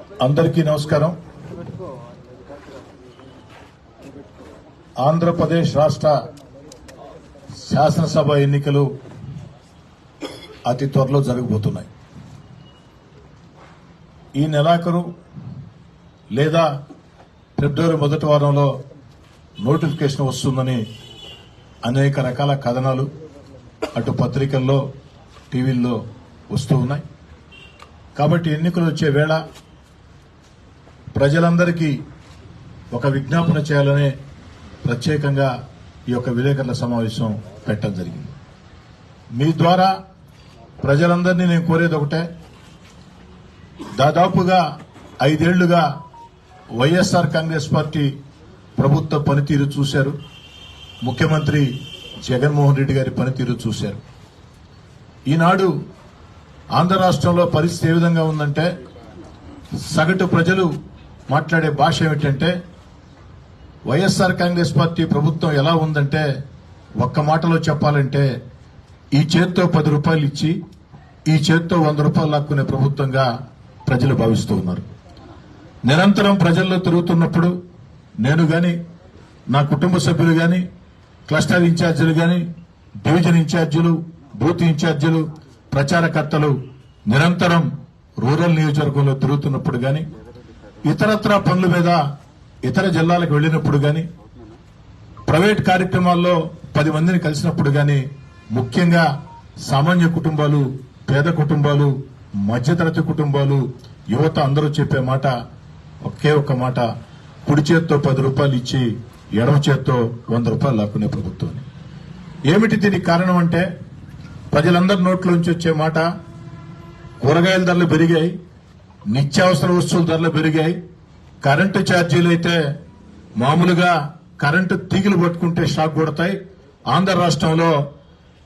అందరికీ నమస్కారం. ఆంధ్రప్రదేశ్ రాష్ట్ర శాసనసభ ఎన్నికలు అతి త్వరలో జరగబోతున్నాయి. ఈ నెలాఖరు లేదా ఫిబ్రవరి మొదటి వారంలో నోటిఫికేషన్ వస్తుందని అనేక రకాల కథనాలు అటు పత్రికల్లో టీవీల్లో వస్తూ ఉన్నాయి. కాబట్టి ఎన్నికలు వచ్చే వేళ ప్రజలందరికీ ఒక విజ్ఞాపన చేయాలనే ప్రత్యేకంగా ఈ యొక్క విలేకరుల సమావేశం పెట్టడం జరిగింది. మీ ద్వారా ప్రజలందరినీ నేను కోరేది ఒకటే దాదాపుగా ఐదేళ్ళుగా వైఎస్ఆర్ కాంగ్రెస్ పార్టీ ప్రభుత్వ పనితీరు చూశారు. ముఖ్యమంత్రి జగన్మోహన్ రెడ్డి గారి పనితీరు చూశారు. ఈనాడు ఆంధ్ర రాష్ట్రంలో పరిస్థితి ఏ విధంగా ఉందంటే సగటు ప్రజలు మాట్లాడే భాష ఏమిటంటే వైఎస్ఆర్ కాంగ్రెస్ పార్టీ ప్రభుత్వం ఎలా ఉందంటే ఒక్క మాటలో చెప్పాలంటే ఈ చేత్తో పది రూపాయలు ఇచ్చి ఈ చేత్తో వంద రూపాయలు లాక్కునే ప్రభుత్వంగా ప్రజలు భావిస్తూ ఉన్నారు. నిరంతరం ప్రజల్లో తిరుగుతున్నప్పుడు నేను గాని నా కుటుంబ సభ్యులు గాని క్లస్టర్ ఇన్ఛార్జీలు గాని డివిజన్ ఇన్ఛార్జీలు బూత్ ఇన్ఛార్జీలు ప్రచారకర్తలు నిరంతరం రూరల్ నియోజకవర్గంలో తిరుగుతున్నప్పుడు గాని ఇతరత్ర పనుల మీద ఇతర జిల్లాలకు వెళ్ళినప్పుడు గాని ప్రైవేట్ కార్యక్రమాల్లో పది మందిని కలిసినప్పుడు గాని ముఖ్యంగా సామాన్య కుటుంబాలు పేద కుటుంబాలు మధ్యతరగతి కుటుంబాలు యువత అందరూ చెప్పే మాట ఒకే ఒక్క మాట. కుడి చేత్తో పది రూపాయలు ఇచ్చి ఎడమ చేత్తో వంద రూపాయలు లాక్కునే ప్రభుత్వం ఏమిటి దీనికి కారణం అంటే ప్రజలందరి నోట్లోంచి వచ్చే మాట కూరగాయల ధరలు పెరిగాయి నిత్యావసర వస్తువుల ధరలు పెరిగాయి. కరెంటు ఛార్జీలు అయితే మామూలుగా కరెంటు తీగలు పట్టుకుంటే షాక్ కొడతాయి. ఆంధ్ర రాష్ట్రంలో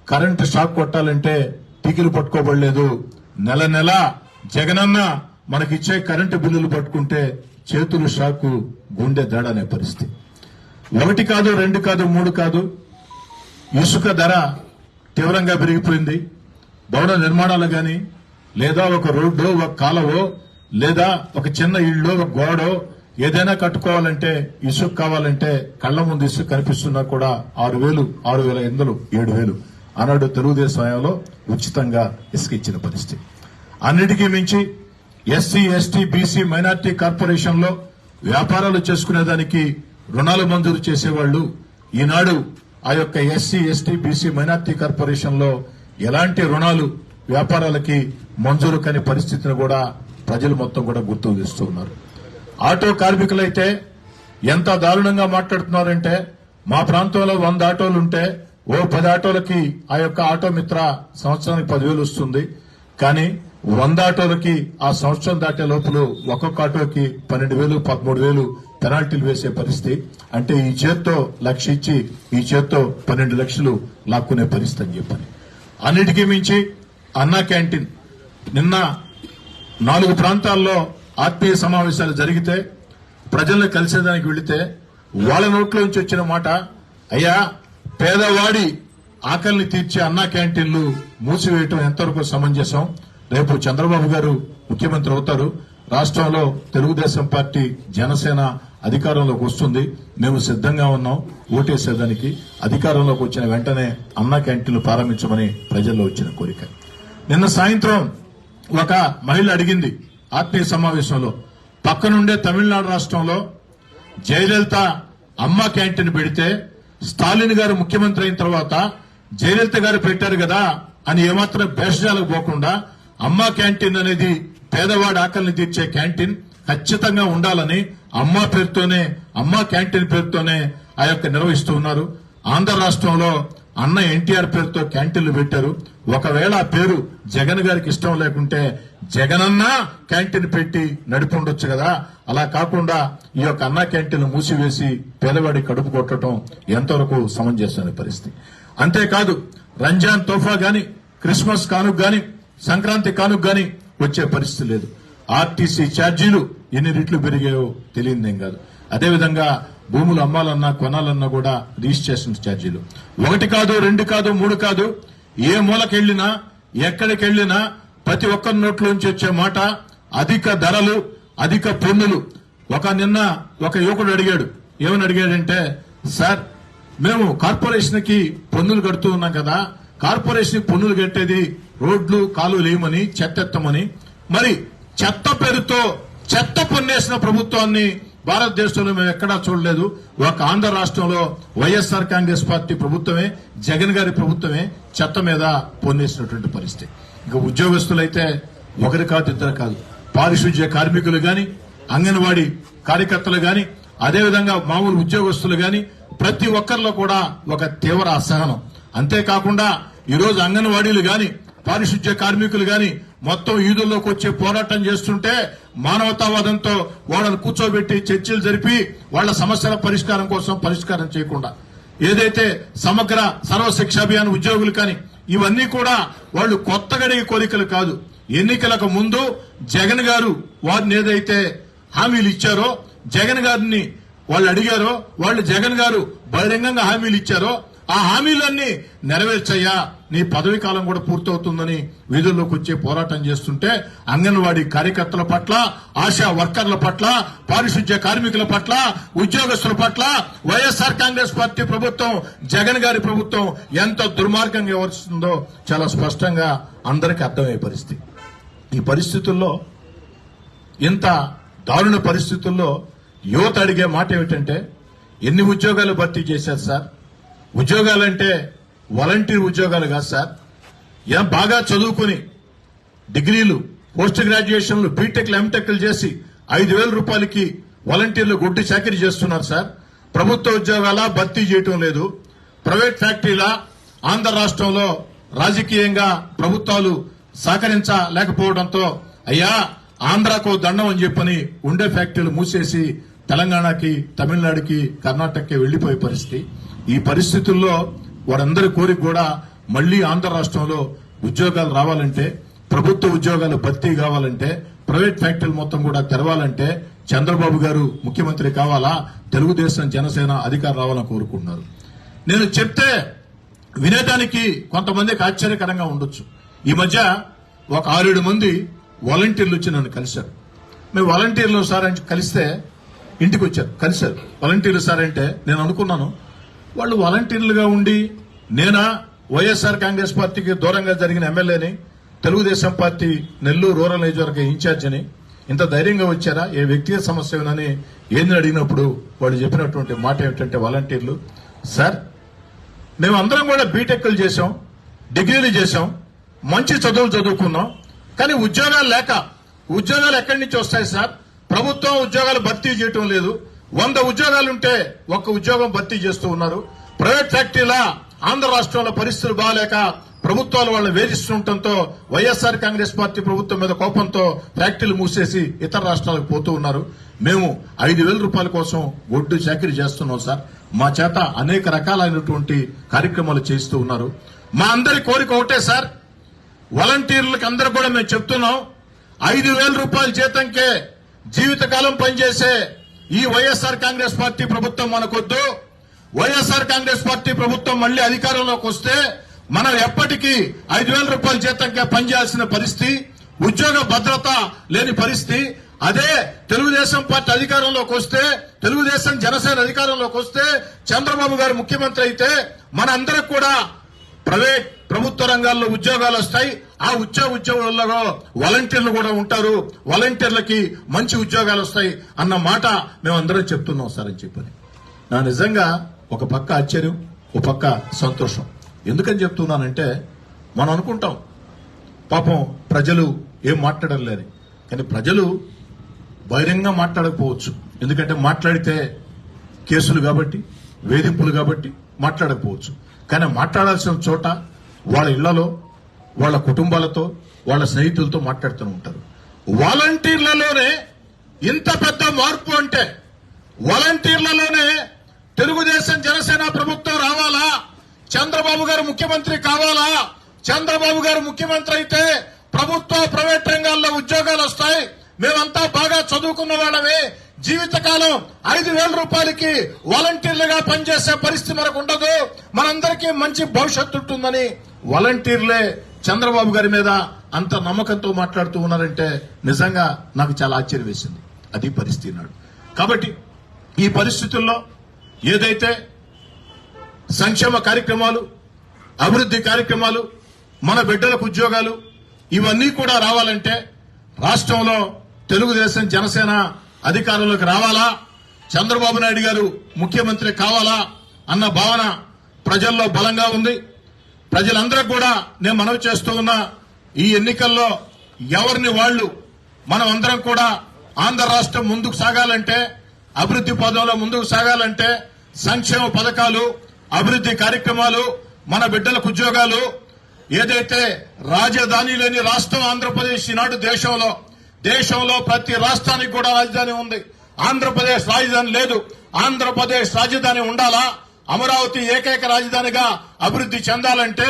కరెంటు షాక్ కొట్టాలంటే తీగలు పట్టుకోబడలేదు. నెల నెల జగనన్న మనకిచ్చే కరెంటు బిల్లులు పట్టుకుంటే చేతులు షాకు గుండె దడనే పరిస్థితి. ఒకటి కాదు రెండు కాదు మూడు కాదు. ఇసుక ధర తీవ్రంగా పెరిగిపోయింది. భవన నిర్మాణాలు కానీ లేదా ఒక రోడ్డు ఒక కాలవో లేదా ఒక చిన్న ఇల్లు ఒక గోడో ఏదైనా కట్టుకోవాలంటే ఇసుక కావాలంటే కళ్ళ ముందు ఇసుక కనిపిస్తున్నా కూడా ఆరు వేలు ఆరు వేల ఎనిమిదిలు ఏడు వేలు. ఆనాడు తెలుగుదేశం హయాంలో ఉచితంగా ఇసుక ఇచ్చిన పరిస్థితి. అన్నిటికీ మించి ఎస్సీ ఎస్టీ బీసీ మైనార్టీ కార్పొరేషన్లో వ్యాపారాలు చేసుకునేదానికి రుణాలు మంజూరు చేసేవాళ్ళు ఈనాడు ఆ యొక్క ఎస్సీ ఎస్టీ బీసీ మైనార్టీ కార్పొరేషన్లో ఎలాంటి రుణాలు వ్యాపారాలకి మంజూరు కాని పరిస్థితిని కూడా ప్రజలు మొత్తం కూడా గుర్తు తెస్తున్నారు ఆటో కార్మికులైతే ఎంత దారుణంగా మాట్లాడుతున్నారంటే మా ప్రాంతంలో వంద ఆటోలు ఉంటే ఓ పది ఆటోలకి ఆ యొక్క ఆటో మిత్ర సంవత్సరానికి పదివేలు వస్తుంది. కానీ వంద ఆటోలకి ఆ సంవత్సరం దాటే లోపల ఒక్కొక్క ఆటోకి పన్నెండు వేలు పదమూడు వేలు పెనాల్టీలు వేసే పరిస్థితి. అంటే ఈ చేత్తో లక్ష ఇచ్చి ఈ చేత్తో పన్నెండు లక్షలు లాక్కునే పరిస్థితి అని చెప్పని. అన్నిటికీ మించి అన్నా క్యాంటీన్. నిన్న నాలుగు ప్రాంతాల్లో ఆత్మీయ సమావేశాలు జరిగితే ప్రజల్ని కలిసేదానికి వెళితే వాళ్ళ నోట్లోంచి వచ్చిన మాట అయ్యా పేదవాడి ఆకలిని తీర్చే అన్నా క్యాంటీన్లు మూసివేయటం ఎంతవరకు సమంజసం? రేపు చంద్రబాబు గారు ముఖ్యమంత్రి అవుతారు. రాష్ట్రంలో తెలుగుదేశం పార్టీ జనసేన అధికారంలోకి వస్తుంది. మేము సిద్ధంగా ఉన్నాం. ఓటేసేదానికి అధికారంలోకి వచ్చిన వెంటనే అన్నా క్యాంటీన్లు ప్రారంభించమని ప్రజల్లో వచ్చిన కోరిక. నిన్న సాయంత్రం ఒక మహిళ అడిగింది ఆత్మీయ సమావేశంలో పక్కనుండే తమిళనాడు రాష్ట్రంలో జయలలిత అమ్మ క్యాంటీన్ పెడితే స్టాలిన్ గారు ముఖ్యమంత్రి అయిన తర్వాత జయలలిత గారు పెట్టారు కదా అని ఏమాత్రం భేషజాలకు పోకుండా అమ్మ క్యాంటీన్ అనేది పేదవాడి ఆకలిని తీర్చే క్యాంటీన్ ఖచ్చితంగా ఉండాలని అమ్మ పేరుతోనే అమ్మ క్యాంటీన్ పేరుతోనే ఆ యొక్క నిర్వహిస్తూ ఉన్నారు. ఆంధ్ర రాష్ట్రంలో అన్న ఎన్టీఆర్ పేరుతో క్యాంటీన్లు పెట్టారు. ఒకవేళ ఆ పేరు జగన్ గారికి ఇష్టం లేకుంటే జగనన్న క్యాంటీన్ పెట్టి నడిపి ఉండొచ్చు కదా. అలా కాకుండా ఈ యొక్క అన్న క్యాంటీన్లు మూసివేసి పేదవాడి కడుపు కొట్టడం ఎంతవరకు సమంజసమైన పరిస్థితి. అంతేకాదు రంజాన్ తోఫా గాని క్రిస్మస్ కానుక గాని సంక్రాంతి కానుక గాని వచ్చే పరిస్థితి లేదు. ఆర్టీసీ ఛార్జీలు ఎన్ని రెట్లు పెరిగాయో తెలియదేం కాదు. అదేవిధంగా భూములు అమ్మాలన్నా కొనాలన్నా కూడా రిజిస్ట్రేషన్ ఛార్జీలు. ఒకటి కాదు రెండు కాదు మూడు కాదు ఏ మూలకెళ్ళినా ఎక్కడికెళ్ళినా ప్రతి ఒక్కరి నోట్లోంచి వచ్చే మాట అధిక ధరలు అధిక పన్నులు. ఒక నిన్న ఒక యువకుడు అడిగాడు. ఏమని అడిగాడంటే సార్ మేము కార్పొరేషన్కి పన్నులు కడుతూ ఉన్నాం కదా కార్పొరేషన్ పన్నులు కట్టేది రోడ్లు కాలువలు వేయమని చెత్త ఎత్తమని. మరి చెత్త పేరుతో చెత్త పన్నేసిన ప్రభుత్వాన్ని భారతదేశంలో మేము ఎక్కడా చూడలేదు. ఒక ఆంధ్ర రాష్ట్రంలో వైఎస్ఆర్ కాంగ్రెస్ పార్టీ ప్రభుత్వమే జగన్ గారి ప్రభుత్వమే చెత్త మీద పొన్నేసినటువంటి పరిస్థితి. ఇక ఉద్యోగస్తులైతే ఒకరి కాదు ఇద్దరు కాదు. పారిశుధ్య కార్మికులు గాని అంగన్వాడీ కార్యకర్తలు గాని అదేవిధంగా మామూలు ఉద్యోగస్తులు గాని ప్రతి ఒక్కరిలో కూడా ఒక తీవ్ర అసహనం. అంతేకాకుండా ఈరోజు అంగన్వాడీలు గాని పారిశుధ్య కార్మికులు గాని మొత్తం ఈదుల్లోకి వచ్చి పోరాటం చేస్తుంటే మానవతావాదంతో వాళ్ళని కూర్చోబెట్టి చర్చలు జరిపి వాళ్ళ సమస్యల పరిష్కారం కోసం పరిష్కారం చేయకుండా ఏదైతే సమగ్ర సర్వశిక్ష అభియాన్ ఉద్యోగులు కానీ ఇవన్నీ కూడా వాళ్ళు కొత్తగడిగే కోరికలు కాదు. ఎన్నికలకు ముందు జగన్ గారు వారిని ఏదైతే హామీలు ఇచ్చారో జగన్ గారిని వాళ్ళు అడిగారో వాళ్ళు జగన్ గారు బహిరంగంగా హామీలు ఇచ్చారో ఆ హామీలన్నీ నెరవేర్చయ్యా. నీ పదవి కాలం కూడా పూర్తవుతుందని విధుల్లోకి వచ్చే పోరాటం చేస్తుంటే అంగన్వాడీ కార్యకర్తల పట్ల ఆశా వర్కర్ల పట్ల పారిశుధ్య కార్మికుల పట్ల ఉద్యోగస్తుల పట్ల వైఎస్ఆర్ కాంగ్రెస్ పార్టీ ప్రభుత్వం జగన్ గారి ప్రభుత్వం ఎంత దుర్మార్గంగా వ్యవహరిస్తుందో చాలా స్పష్టంగా అందరికీ అర్థమయ్యే పరిస్థితి. ఈ పరిస్థితుల్లో ఇంత దారుణ పరిస్థితుల్లో యువత అడిగే మాట ఏమిటంటే ఎన్ని ఉద్యోగాలు భర్తీ చేశారు సార్? ఉద్యోగాలంటే వాలంటీర్ ఉద్యోగాలు కాదు సార్. ఏం బాగా చదువుకుని డిగ్రీలు పోస్ట్ గ్రాడ్యుయేషన్లు బీటెక్లు ఎంటెక్లు చేసి ఐదు వేల రూపాయలకి వాలంటీర్లు గుడ్డి చాకరీ చేస్తున్నారు సార్. ప్రభుత్వ ఉద్యోగాల భర్తీ చేయటం లేదు. ప్రైవేట్ ఫ్యాక్టరీలా ఆంధ్ర రాష్ట్రంలో రాజకీయంగా ప్రభుత్వాలు సహకరించలేకపోవడంతో అయ్యా ఆంధ్రాకు దండం అని చెప్పని ఉండే ఫ్యాక్టరీలు మూసేసి తెలంగాణకి తమిళనాడుకి కర్ణాటకకి వెళ్ళిపోయే పరిస్థితి. ఈ పరిస్థితుల్లో వారందరి కోరిక కూడా మళ్ళీ ఆంధ్ర రాష్ట్రంలో ఉద్యోగాలు రావాలంటే ప్రభుత్వ ఉద్యోగాలు భర్తీ కావాలంటే ప్రైవేట్ ఫ్యాక్టరీలు మొత్తం కూడా తెరవాలంటే చంద్రబాబు గారు ముఖ్యమంత్రి కావాలా? తెలుగుదేశం జనసేన అధికారం రావాలని కోరుకుంటున్నారు. నేను చెప్తే వినేదానికి కొంతమందికి ఆశ్చర్యకరంగా ఉండొచ్చు. ఈ మధ్య ఒక ఆరేడు మంది వాలంటీర్లు వచ్చి నన్ను కలిశారు. మేము వాలంటీర్లు సార్ అంటే కలిస్తే ఇంటికి వచ్చారు. కలిశారు. వాలంటీర్లు సార్ అంటే నేను అనుకున్నాను వాళ్ళు వాలంటీర్లుగా ఉండి నేనా వైఎస్ఆర్ కాంగ్రెస్ పార్టీకి దూరంగా జరిగిన ఎమ్మెల్యేని తెలుగుదేశం పార్టీ నెల్లూరు రూరల్ నియోజకవర్గ ఇన్ఛార్జిని ఇంత ధైర్యంగా వచ్చారా? ఏ వ్యక్తిగత సమస్య ఏమని ఏందని అడిగినప్పుడు వాళ్ళు చెప్పినటువంటి మాట ఏమిటంటే వాలంటీర్లు. సార్ మేము అందరం కూడా బీటెక్లు చేసాం డిగ్రీలు చేసాం మంచి చదువులు చదువుకున్నాం కానీ ఉద్యోగాలు లేక ఉద్యోగాలు ఎక్కడి నుంచి వస్తాయి సార్? ప్రభుత్వం ఉద్యోగాలు భర్తీ చేయటం లేదు. వంద ఉద్యోగాలుంటే ఒక్క ఉద్యోగం భర్తీ చేస్తూ ఉన్నారు. ప్రైవేట్ ఫ్యాక్టరీల ఆంధ్ర రాష్ట్రంలో పరిస్థితులు బాగాలేక ప్రభుత్వాలు వాళ్ళని వేధిస్తుండటంతో వైఎస్ఆర్ కాంగ్రెస్ పార్టీ ప్రభుత్వం మీద కోపంతో ఫ్యాక్టరీలు మూసేసి ఇతర రాష్ట్రాలకు పోతూ ఉన్నారు. మేము ఐదు వేల రూపాయల కోసం ఒడ్డు చాకరీ చేస్తున్నాం సార్. మా చేత అనేక రకాలైనటువంటి కార్యక్రమాలు చేస్తూ ఉన్నారు. మా అందరి కోరిక ఒకటే సార్. వాలంటీర్లకు అందరూ కూడా మేము చెప్తున్నాం. ఐదు వేల రూపాయల జీతంకే జీవితకాలం పనిచేసే ఈ వైఎస్ఆర్ కాంగ్రెస్ పార్టీ ప్రభుత్వం మనకొద్దు. వైఎస్ఆర్ కాంగ్రెస్ పార్టీ ప్రభుత్వం మళ్ళీ అధికారంలోకి వస్తే మనం ఎప్పటికీ ఐదు వేల రూపాయల జీతంగా పనిచేయాల్సిన పరిస్థితి ఉద్యోగ భద్రత లేని పరిస్థితి. అదే తెలుగుదేశం పార్టీ అధికారంలోకి వస్తే తెలుగుదేశం జనసేన అధికారంలోకి వస్తే చంద్రబాబు గారు ముఖ్యమంత్రి అయితే మనందరికి కూడా ప్రైవేట్ ప్రభుత్వ రంగాల్లో ఉద్యోగాలు వస్తాయి. ఆ ఉద్యోగ ఉద్యోగాల్లో వాలంటీర్లు కూడా ఉంటారు. వాలంటీర్లకి మంచి ఉద్యోగాలు వస్తాయి అన్న మాట మేము చెప్తున్నాం సార్ అని చెప్పని. నా నిజంగా ఒక పక్క ఆశ్చర్యం ఒక పక్క సంతోషం. ఎందుకని చెప్తున్నానంటే మనం అనుకుంటాం పాపం ప్రజలు ఏం మాట్లాడడం లేదు కానీ ప్రజలు బహిరంగంగా మాట్లాడకపోవచ్చు. ఎందుకంటే మాట్లాడితే కేసులు కాబట్టి వేధింపులు కాబట్టి మాట్లాడకపోవచ్చు. కానీ మాట్లాడాల్సిన చోట వాళ్ళ ఇళ్ళలో వాళ్ళ కుటుంబాలతో వాళ్ళ స్నేహితులతో మాట్లాడుతూ ఉంటారు. వాలంటీర్లలోనే ఇంత పెద్ద మార్పు అంటే వాలంటీర్లలోనే తెలుగుదేశం జనసేన ప్రభుత్వం రావాలా? చంద్రబాబు గారు ముఖ్యమంత్రి కావాలా? చంద్రబాబు గారు ముఖ్యమంత్రి అయితే ప్రభుత్వ ప్రైవేట్ రంగాల్లో ఉద్యోగాలు వస్తాయి. మేమంతా బాగా చదువుకున్న వాళ్ళమే. జీవితకాలం ఐదు వేల రూపాయలకి వాలంటీర్లుగా పనిచేసే పరిస్థితి మనకు ఉండదు. మనందరికీ మంచి భవిష్యత్తు ఉంటుందని వాలంటీర్లే చంద్రబాబు గారి మీద అంత నమ్మకంతో మాట్లాడుతూ ఉన్నారంటే నిజంగా నాకు చాలా ఆశ్చర్యం వేసింది. అది పరిస్థితి నాడు. కాబట్టి ఈ పరిస్థితుల్లో ఏదైతే సంక్షేమ కార్యక్రమాలు అభివృద్ధి కార్యక్రమాలు మన బిడ్డలకు ఉద్యోగాలు ఇవన్నీ కూడా రావాలంటే రాష్ట్రంలో తెలుగుదేశం జనసేన అధికారంలోకి రావాలా? చంద్రబాబు నాయుడు గారు ముఖ్యమంత్రి కావాలా? అన్న భావన ప్రజల్లో బలంగా ఉంది. ప్రజలందరూ కూడా నేను మనవి చేస్తూ ఉన్నా ఈ ఎన్నికల్లో ఎవరిని వాళ్ళు మనం అందరం కూడా ఆంధ్ర రాష్ట్రం ముందుకు సాగాలంటే అభివృద్ధి పదంలో ముందుకు సాగాలంటే సంక్షేమ పథకాలు అభివృద్ధి కార్యక్రమాలు మన బిడ్డలకు ఉద్యోగాలు ఏదైతే రాజధాని లేని రాష్ట్రం ఆంధ్రప్రదేశ్ ఈనాడు దేశంలో దేశంలో ప్రతి రాష్ట్రానికి కూడా రాజధాని ఉంది. ఆంధ్రప్రదేశ్ రాజధాని లేదు. ఆంధ్రప్రదేశ్ రాజధాని ఉండాలా? అమరావతి ఏకైక రాజధానిగా అభివృద్ధి చెందాలంటే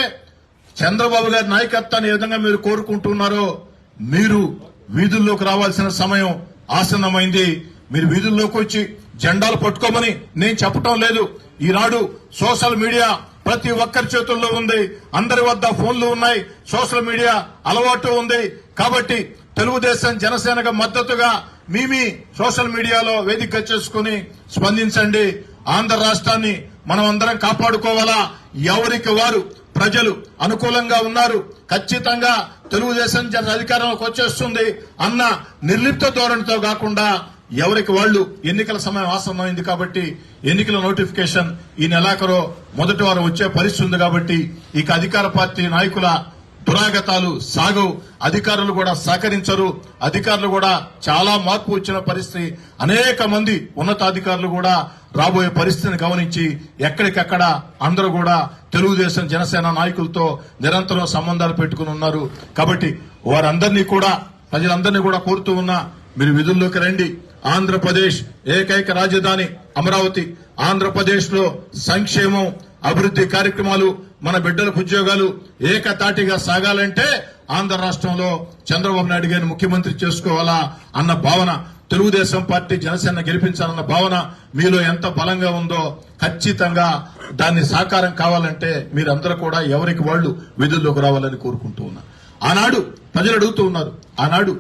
చంద్రబాబు గారి నాయకత్వాన్ని ఏ విధంగా మీరు కోరుకుంటున్నారో మీరు వీధుల్లోకి రావాల్సిన సమయం ఆసన్నమైంది. మీరు వీధుల్లోకి వచ్చి జెండాలు పట్టుకోమని నేను చెప్పటం లేదు. ఈనాడు సోషల్ మీడియా ప్రతి ఒక్కరి చేతుల్లో ఉంది. అందరి వద్ద ఫోన్లు ఉన్నాయి. సోషల్ మీడియా అలవాటు ఉంది. కాబట్టి తెలుగుదేశం జనసేనకు మద్దతుగా మీ మీ సోషల్ మీడియాలో వేదిక చేసుకుని స్పందించండి. ఆంధ్ర రాష్ట్రాన్ని మనం అందరం కాపాడుకోవాలా? ఎవరికి వారు? ప్రజలు అనుకూలంగా ఉన్నారు. ఖచ్చితంగా తెలుగుదేశం జన అధికారంలోకి వచ్చేస్తుంది అన్న నిర్లిప్త ధోరణితో కాకుండా ఎవరికి వాళ్ళు? ఎన్నికల సమయం ఆసన్నమైంది కాబట్టి ఎన్నికల నోటిఫికేషన్ ఈ నెలాఖరు మొదటి వారం వచ్చే పరిస్థితి ఉంది కాబట్టి ఇక అధికార పార్టీ నాయకుల దురాగతాలు సాగవు. అధికారులు కూడా సహకరించరు. అధికారులు కూడా చాలా మార్పు వచ్చిన పరిస్థితి. అనేక మంది ఉన్నతాధికారులు కూడా రాబోయే పరిస్థితిని గమనించి ఎక్కడికక్కడ అందరూ కూడా తెలుగుదేశం జనసేన నాయకులతో నిరంతరం సంబంధాలు పెట్టుకుని ఉన్నారు. కాబట్టి వారందరినీ కూడా ప్రజలందరినీ కూడా కోరుతూ ఉన్నా మీరు విధుల్లోకి రండి. ఆంధ్రప్రదేశ్ ఏకైక రాజధాని అమరావతి. ఆంధ్రప్రదేశ్లో సంక్షేమం అభివృద్ధి కార్యక్రమాలు మన బిడ్డలకు ఉద్యోగాలు ఏకతాటిగా సాగాలంటే ఆంధ్ర రాష్ట్రంలో చంద్రబాబు నాయుడు గారిని ముఖ్యమంత్రి చేసుకోవాలా అన్న భావన తెలుగుదేశం పార్టీ జనసేన గెలిపించాలన్న భావన మీలో ఎంత బలంగా ఉందో ఖచ్చితంగా దాన్ని సాకారం కావాలంటే మీరందరూ కూడా ఎవరికి వాళ్ళు విధుల్లోకి రావాలని కోరుకుంటూ ఉన్నా. ఆనాడు ప్రజలు అడుగుతూ ఉన్నారు ఆనాడు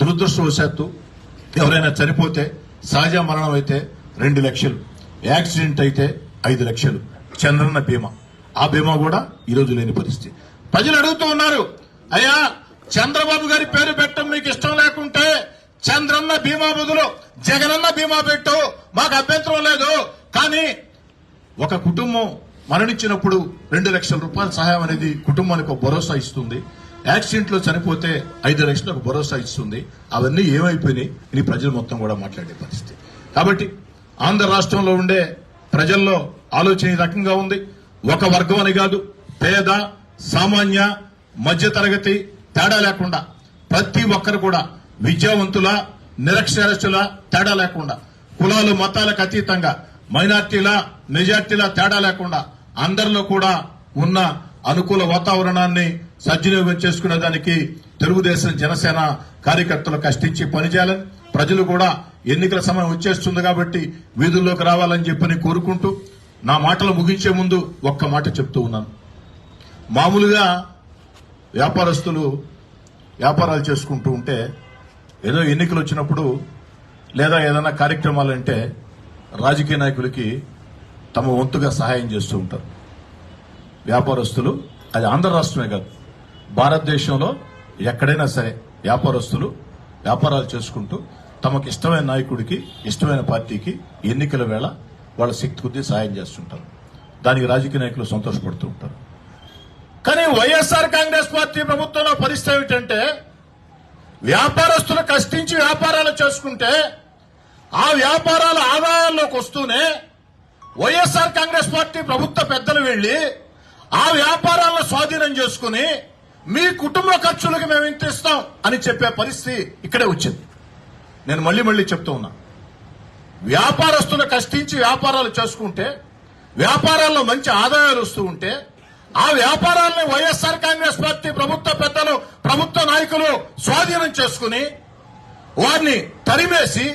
దురదృష్టవశాత్తు ఎవరైనా చనిపోతే సహజ మరణం అయితే రెండు లక్షలు యాక్సిడెంట్ అయితే ఐదు లక్షలు చంద్రన్న బీమా. ఆ బీమా కూడా ఈరోజు లేని పరిస్థితి. ప్రజలు అడుగుతూ ఉన్నారు అయ్యా చంద్రబాబు గారి పేరు పెట్టడం మీకు ఇష్టం లేకుంటే చంద్రన్న బీమా బదులు జగనన్న బీమా పెట్టు. మాకు అభ్యంతరం లేదు. కానీ ఒక కుటుంబం మరణించినప్పుడు రెండు లక్షల రూపాయల సహాయం అనేది కుటుంబానికి ఒక భరోసా ఇస్తుంది. యాక్సిడెంట్లో చనిపోతే ఐదు లక్షలకు భరోసా ఇస్తుంది. అవన్నీ ఏమైపోయినాయి? ఇది ప్రజలు మొత్తం కూడా మాట్లాడే పరిస్థితి. కాబట్టి ఆంధ్ర రాష్ట్రంలో ఉండే ప్రజల్లో ఆలోచన ఈ రకంగా ఉంది. ఒక వర్గం అని కాదు పేద సామాన్య మధ్యతరగతి తేడా లేకుండా ప్రతి ఒక్కరు కూడా విద్యావంతుల నిరక్షరస్తుల తేడా లేకుండా కులాలు మతాలకు అతీతంగా మైనార్టీల మెజార్టీల తేడా లేకుండా అందరిలో కూడా ఉన్న అనుకూల వాతావరణాన్ని సద్వినియోగం చేసుకునే దానికి తెలుగుదేశం జనసేన కార్యకర్తలు కష్టించి పనిచేయాలని ప్రజలు కూడా ఎన్నికల సమయం వచ్చేస్తుంది కాబట్టి వీధుల్లోకి రావాలని చెప్పని కోరుకుంటూ నా మాటలు ముగించే ముందు ఒక్క మాట చెప్తూ ఉన్నాను. మామూలుగా వ్యాపారస్తులు వ్యాపారాలు చేసుకుంటూ ఉంటే ఏదో ఎన్నికలు వచ్చినప్పుడు లేదా ఏదైనా కార్యక్రమాలు అంటే రాజకీయ నాయకులకి తమ వంతుగా సహాయం చేస్తూ ఉంటారు. వ్యాపారస్తులు అది ఆంధ్ర రాష్ట్రమే కాదు భారతదేశంలో ఎక్కడైనా సరే వ్యాపారస్తులు వ్యాపారాలు చేసుకుంటూ తమకు ఇష్టమైన నాయకుడికి ఇష్టమైన పార్టీకి ఎన్నికల వేళ వాళ్ళ శక్తి కొద్దీ సాయం చేస్తుంటారు. దానికి రాజకీయ నాయకులు సంతోషపడుతూ ఉంటారు. కానీ వైఎస్ఆర్ కాంగ్రెస్ పార్టీ ప్రభుత్వంలో పరిస్థితి ఏమిటంటే వ్యాపారస్తులు కష్టించి వ్యాపారాలు చేసుకుంటే ఆ వ్యాపారాల ఆదాయాల్లోకి వస్తూనే వైఎస్ఆర్ కాంగ్రెస్ పార్టీ ప్రభుత్వ పెద్దలు వెళ్ళి ఆ వ్యాపారాలను స్వాధీనం చేసుకుని మీ కుటుంబ ఖర్చులకు మేము ఇంత ఇస్తాం అని చెప్పే పరిస్థితి ఇక్కడే వచ్చింది. నేను మళ్ళీ మళ్ళీ చెప్తూ ఉన్నా. వ్యాపారస్తులు కష్టించి వ్యాపారాలు చేసుకుంటే వ్యాపారాల్లో మంచి ఆదాయాలు వస్తూ ఉంటే ఆ వ్యాపారాలను వైఎస్ఆర్ కాంగ్రెస్ పార్టీ ప్రభుత్వ పెద్దలు ప్రభుత్వ నాయకులు స్వాధీనం చేసుకుని వారిని తరిమేసి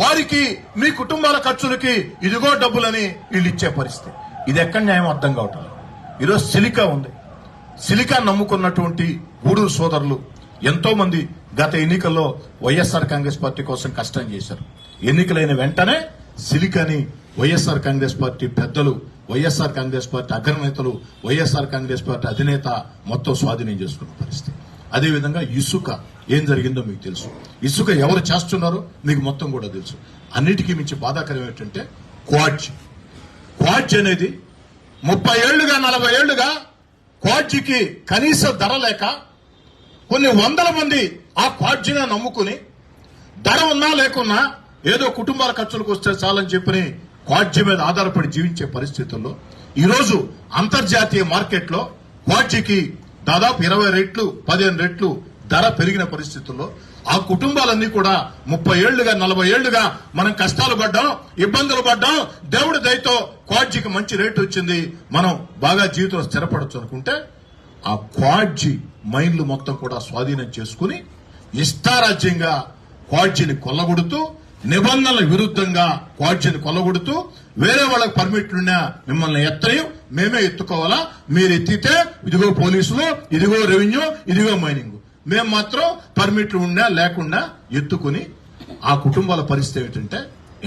వారికి మీ కుటుంబాల ఖర్చులకి ఇదిగో డబ్బులని వీళ్ళు ఇచ్చే పరిస్థితి. ఇది ఎక్కడ న్యాయం అర్థం కావటం ఈరోజు సిలికా ఉంది. సిలికా నమ్ముకున్నటువంటి గూడూరు సోదరులు ఎంతో మంది గత ఎన్నికల్లో వైఎస్ఆర్ కాంగ్రెస్ పార్టీ కోసం కష్టం చేశారు. ఎన్నికలైన వెంటనే సిలికని వైఎస్ఆర్ కాంగ్రెస్ పార్టీ పెద్దలు వైఎస్ఆర్ కాంగ్రెస్ పార్టీ అగ్రనేతలు వైఎస్ఆర్ కాంగ్రెస్ పార్టీ అధినేత మొత్తం స్వాధీనం చేసుకున్న పరిస్థితి. అదేవిధంగా ఇసుక ఏం జరిగిందో మీకు తెలుసు. ఇసుక ఎవరు చేస్తున్నారో మీకు మొత్తం కూడా తెలుసు. అన్నిటికీ మించి బాధాకరం ఏంటంటే క్వాడ్జ్. క్వాడ్జ్ అనేది ముప్పై ఏళ్ళుగా నలభై ఏళ్ళుగా క్వాడ్జికి కనీస ధర లేక కొన్ని వందల మంది ఆ క్వాడ్జిని నమ్ముకుని ధర ఉన్నా లేకున్నా ఏదో కుటుంబాల ఖర్చులకు వస్తే చాలని చెప్పని క్వాడ్జి మీద ఆధారపడి జీవించే పరిస్థితుల్లో ఈరోజు అంతర్జాతీయ మార్కెట్లో క్వాడ్జికి దాదాపు ఇరవై రెట్లు పదిహేను రెట్లు ధర పెరిగిన పరిస్థితుల్లో ఆ కుటుంబాలన్నీ కూడా ముప్పై ఏళ్ళుగా నలభై ఏళ్ళుగా మనం కష్టాలు పడ్డాం ఇబ్బందులు పడ్డాం దేవుడి దయతో క్వాడ్జికి మంచి రేటు వచ్చింది మనం బాగా జీవితంలో స్థిరపడచ్చు అనుకుంటే ఆ క్వాడ్జి మైన్లు మొత్తం కూడా స్వాధీనం చేసుకుని ఇష్టారాజ్యంగా క్వాడ్జిని కొల్లగొడుతూ నిబంధనల విరుద్ధంగా క్వాడ్జిని కొలగొడుతూ వేరే వాళ్ళకి పర్మిట్లున్నా మిమ్మల్ని ఎత్తయం మేమే ఎత్తుకోవాలా? మీరు ఎత్తితే ఇదిగో పోలీసులు ఇదిగో రెవెన్యూ ఇదిగో మైనింగ్. మేము మాత్రం పర్మిట్లు ఉన్నా లేకుండా ఎత్తుకుని ఆ కుటుంబాల పరిస్థితి ఏంటంటే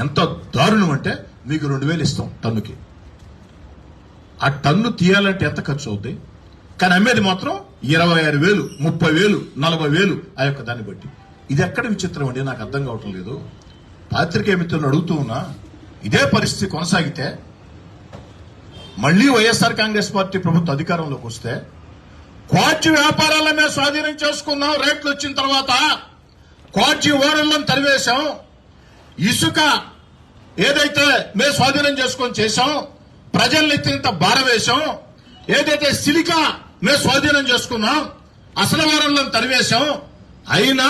ఎంత దారుణం అంటే మీకు రెండు వేలు ఇస్తాం టన్నుకి. ఆ టన్ను తీయాలంటే ఎంత ఖర్చు అవుద్ది? కానీ అమ్మేది మాత్రం ఇరవై ఆరు వేలు ముప్పై వేలు నలభై వేలు ఆ యొక్క దాన్ని బట్టి. ఇది ఎక్కడ విచిత్రం అండి? నాకు అర్థం కావటం లేదు. పాత్రికేయ మిత్రులు అడుగుతూ ఉన్నా ఇదే పరిస్థితి కొనసాగితే మళ్ళీ వైఎస్ఆర్ కాంగ్రెస్ పార్టీ ప్రభుత్వ అధికారంలోకి వస్తే క్వాడ్జి వ్యాపారాల మీద స్వాధీనం చేసుకున్నాం రేట్లు వచ్చిన తర్వాత క్వాడ్జి ఓడలను తరివేశాం ఇసుక ఏదైతే మేము స్వాధీనం చేసుకొని చేశాం ప్రజల్ని ఎత్తినంత భారం ఏదైతే సిలికా మేము స్వాధీనం చేసుకున్నాం అసలు వారంలో తరివేశాం అయినా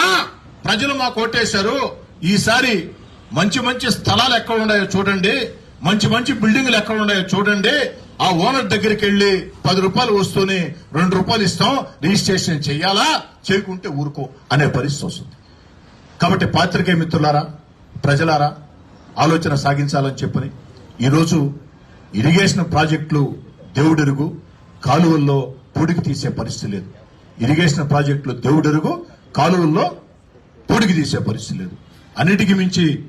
ప్రజలు మాకు ఓటేశారు ఈసారి మంచి మంచి స్థలాలు ఎక్కడ ఉన్నాయో చూడండి. మంచి మంచి బిల్డింగ్లు ఎక్కడ ఉన్నాయో చూడండి. ఆ ఓనర్ దగ్గరికి వెళ్ళి పది రూపాయలు వస్తూనే రెండు రూపాయలు ఇస్తాం. రిజిస్ట్రేషన్ చేయాలా? చేయకుంటే ఊరుకో అనే పరిస్థితి వస్తుంది. కాబట్టి పాత్రికేయ మిత్రులారా ప్రజలారా ఆలోచన సాగించాలని చెప్పని ఈరోజు ఇరిగేషన్ ప్రాజెక్టులు దేవుడెరుగు కాలువల్లో పొడికి తీసే పరిస్థితి లేదు. ఇరిగేషన్ ప్రాజెక్టులు దేవుడెరుగు కాలువల్లో పొడికి తీసే పరిస్థితి లేదు. అన్నిటికీ మించి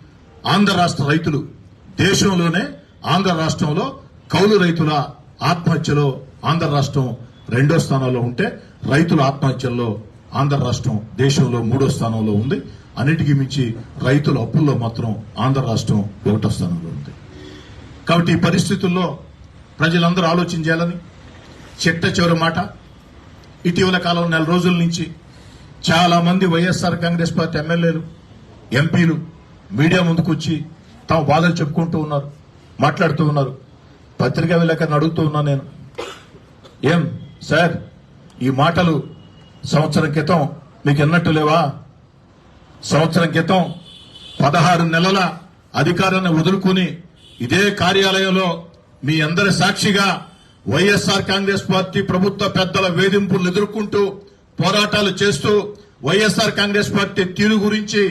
ఆంధ్ర రాష్ట్ర రైతులు దేశంలోనే ఆంధ్ర రాష్ట్రంలో కౌలు రైతుల ఆత్మహత్యలో ఆంధ్ర రాష్ట్రం రెండో స్థానంలో ఉంటే రైతుల ఆత్మహత్యల్లో ఆంధ్ర రాష్ట్రం దేశంలో మూడో స్థానంలో ఉంది. అన్నిటికీ మించి రైతుల అప్పుల్లో మాత్రం ఆంధ్ర రాష్ట్రం ఒకటో స్థానంలో ఉంది. కాబట్టి ఈ పరిస్థితుల్లో ప్రజలందరూ ఆలోచన చేయాలని చిట్ట చివరి మాట. ఇటీవల కాలం నెల రోజుల నుంచి చాలా మంది వైఎస్ఆర్ కాంగ్రెస్ పార్టీ ఎమ్మెల్యేలు ఎంపీలు మీడియా ముందుకు వచ్చి తమ బాధలు చెప్పుకుంటూ ఉన్నారు మాట్లాడుతూ ఉన్నారు. పత్రికా విలేకరిని అడుగుతూ ఉన్నాను నేను. ఏం సార్ ఈ మాటలు సంవత్సరం క్రితం మీకు ఎన్నట్టు లేవా? సంవత్సరం క్రితం పదహారు నెలల అధికారాన్ని వదులుకుని ఇదే కార్యాలయంలో మీ అందరి సాక్షిగా వైఎస్ఆర్ కాంగ్రెస్ పార్టీ ప్రభుత్వ పెద్దల వేధింపులు ఎదుర్కొంటూ పోరాటాలు చేస్తూ వైఎస్ఆర్ కాంగ్రెస్ పార్టీ తీరు గురించి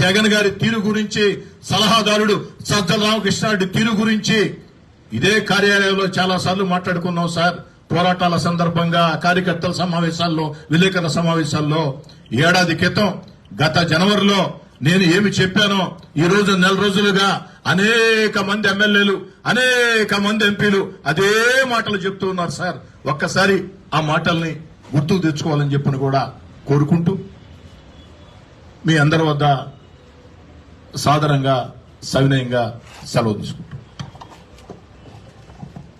జగన్ గారి తీరు గురించి సలహాదారుడు సజ్జల రామకృష్ణారెడ్డి తీరు గురించి ఇదే కార్యాలయంలో చాలా సార్లు మాట్లాడుకున్నాం సార్. పోరాటాల సందర్భంగా కార్యకర్తల సమావేశాల్లో విలేకరుల సమావేశాల్లో ఏడాది క్రితం గత జనవరిలో నేను ఏమి చెప్పానో ఈ రోజు నెల రోజులుగా అనేక మంది ఎమ్మెల్యేలు అనేక మంది ఎంపీలు అదే మాటలు చెప్తూ ఉన్నారు సార్. ఒక్కసారి ఆ మాటల్ని గుర్తుకు తెచ్చుకోవాలని చెప్పిన కూడా కోరుకుంటూ మీ అందరి వద్ద సాదరంగా సవినయంగా సెలవు తీసుకుంటాం